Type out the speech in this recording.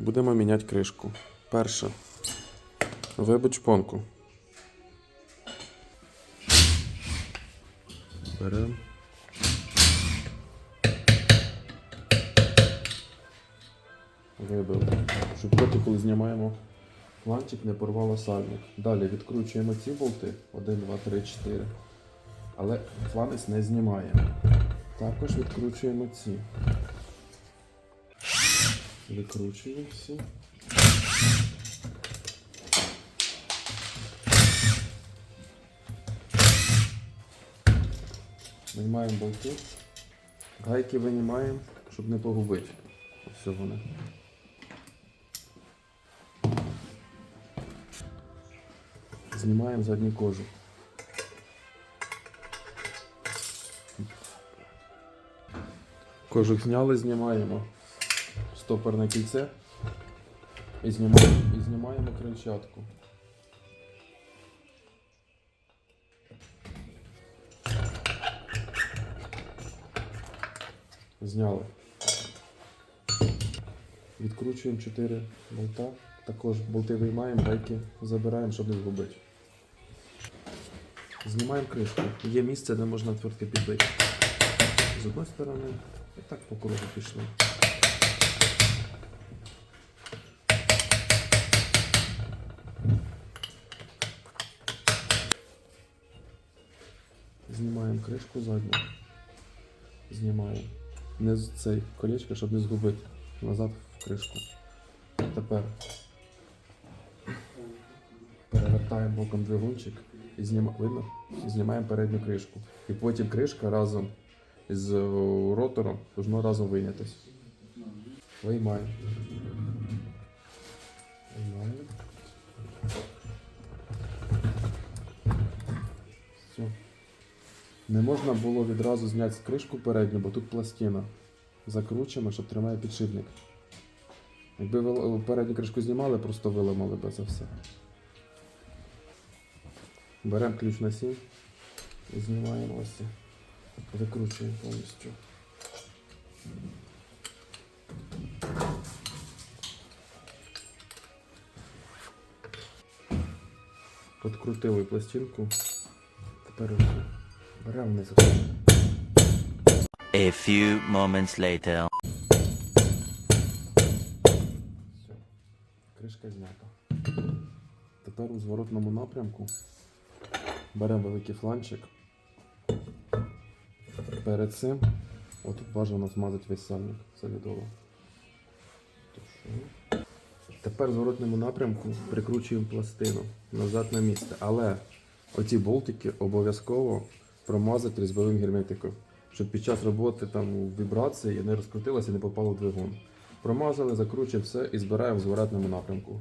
Будемо міняти кришку. Перше. Вибить шпонку. Беремо. Вибили. Щоб потім, коли знімаємо фланчик, не порвало сальник. Далі відкручуємо ці болти. 1, 2, 3, 4. Але фланець не знімаємо. Також відкручуємо ці. Викручуємо всі. Виймаємо болти. Гайки винімаємо, щоб не погубити. Ось вони. Знімаємо задню кожу. Кожух зняли, знімаємо стопорне кільце і знімаємо, і знімаємо крильчатку. Зняли. Відкручуємо 4 болта. Також болти виймаємо, гайки забираємо, щоб не згубити. Знімаємо кришку. Є місце, де можна твердко підбити. З одної сторони і так по кругу пішло. Знімаємо кришку задню. Знімаємо. Не цей колечко, щоб не згубити. Назад в кришку. Тепер перевертаємо боком двигунчик і знімаємо. І знімаємо передню кришку. І потім кришка разом з ротором должно разом вийнятись. Виймаємо. Виймаємо. Все. Не можна було відразу зняти кришку передню, бо тут пластина. Закручуємо, щоб тримає підшипник. Якби передню кришку знімали, просто виламали би це все. Беремо ключ на 7 і знімаємо ось це. Викручуємо повністю. Подкрутили пластинку. Тепер ось беремо вниз. A few moments later. Все. Кришка знята. Тепер у зворотному напрямку беремо великий фланчик. Перед цим отут бажано змазати весь сальник солідово. Тушу. Тепер в зворотному напрямку прикручуємо пластину назад на місце. Але оці болтики обов'язково промазати різьбовим герметиком, щоб під час роботи там вібрації не розкрутилося і не попало в двигун. Промазали, закручуємо все і збираємо в зворотному напрямку.